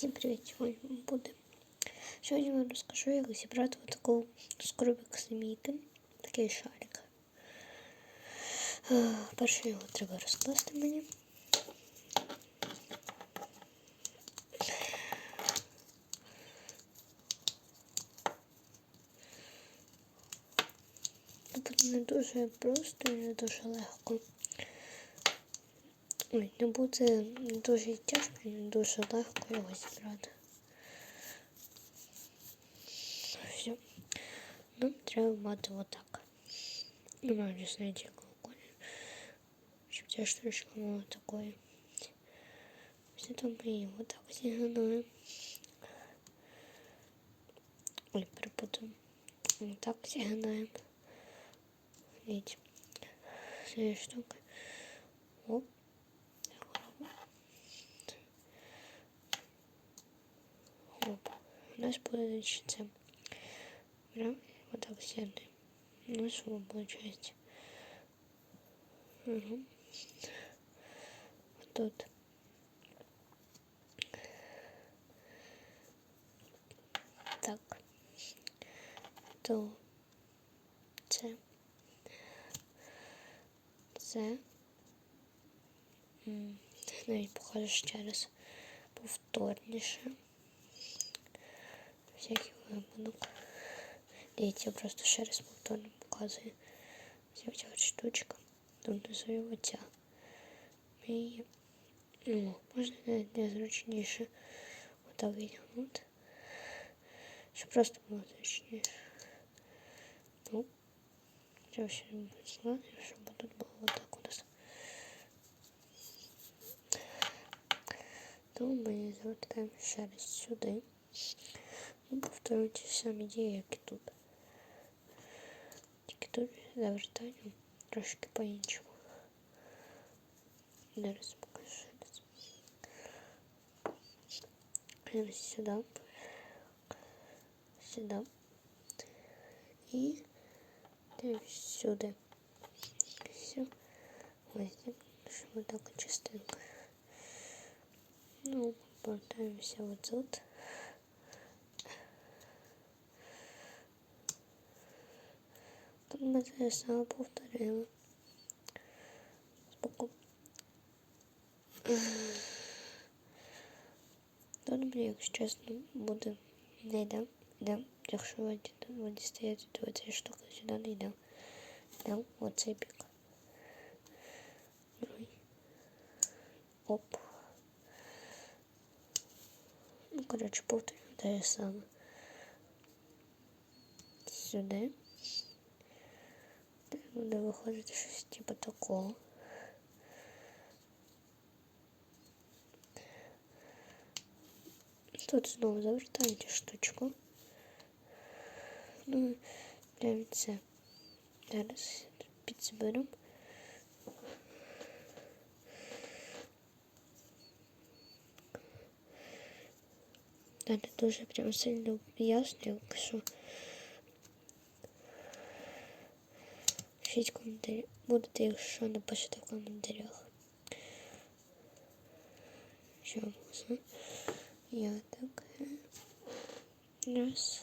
Всім привіт! Сьогодні буде. Сьогодні я вам розкажу, як зібрати таку з коробок самійки, такий шарик. Е, Перше його треба розкласти мені. Це буде не дуже просто і не дуже легко. Ой, не буде дуже тяжко і не дуже легко його зібрати. Все. Нам треба мати отак. Немає не знаю, якого кольору. Щоб ця штучка була такою. Все там ми її отак зігнаємо. Ой, перепутаємо. Отак зігнаємо. Видите. Все штука. Оп. Оп. У нас це. Прям вот так сяду. Ну что получается? Угу. Тут. Так. То це. Це. Навіть покажу ще раз повторніше Всякий випадок. Дивіться, я просто ще раз повторно показую. Ось ця штучка. Тут внизу оця. І ну, можна навіть незручніше отак відгнути. Щоб просто було зручніше. Ну, треба ще складно, щоб тут було отак у нас. То ми звертаємо ще раз сюди. І повторюємо ті самі дії, як і тут. Тільки тут завертаємо трошки по-іншому. Зараз покажу ще раз. Прямо сюди. Сюди. І дивись сюди. Все. Ось так, щоб така частинка. Ну, повертаємося вот тут. Тут ми це саме повторюємо. Збоку. Тут мені, якщо чесно, буде не йде. Йде. Якщо ви дістаєте до цієї штуки, сюди не йде. Йде оцей бік. Другий. Оп. Ну, коротше, повторюю те саме. Сюди. Буде виходити щось типу такого. Тут знову завертаєте штучку. Ну, це. Зараз. Та не дуже прям сильно ясно, якщо Пишіть коментарі. Будете, якщо напишете в коментарях. Що можна? Я так. Раз.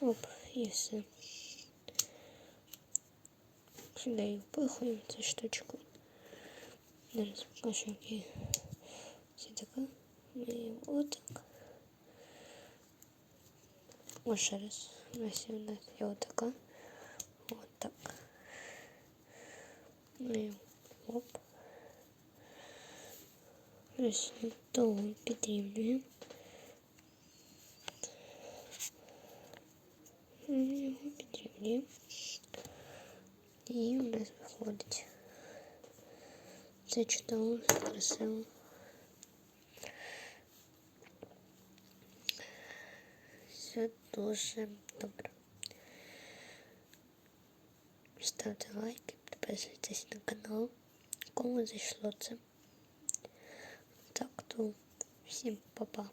Оп, і все. Сюди її впихуємо цю штучку. Зараз покажу, які все така. І отак. Ось ще раз. Ось у нас є отака. Вот так. І оп. Того підрівнюємо. Його підрівнюємо. І у нас виходить. Це чудово, красиво. Все дуже добре. Ставте лайки, підписуйтесь на канал. Кому зайшло це. Так, то всім па-па.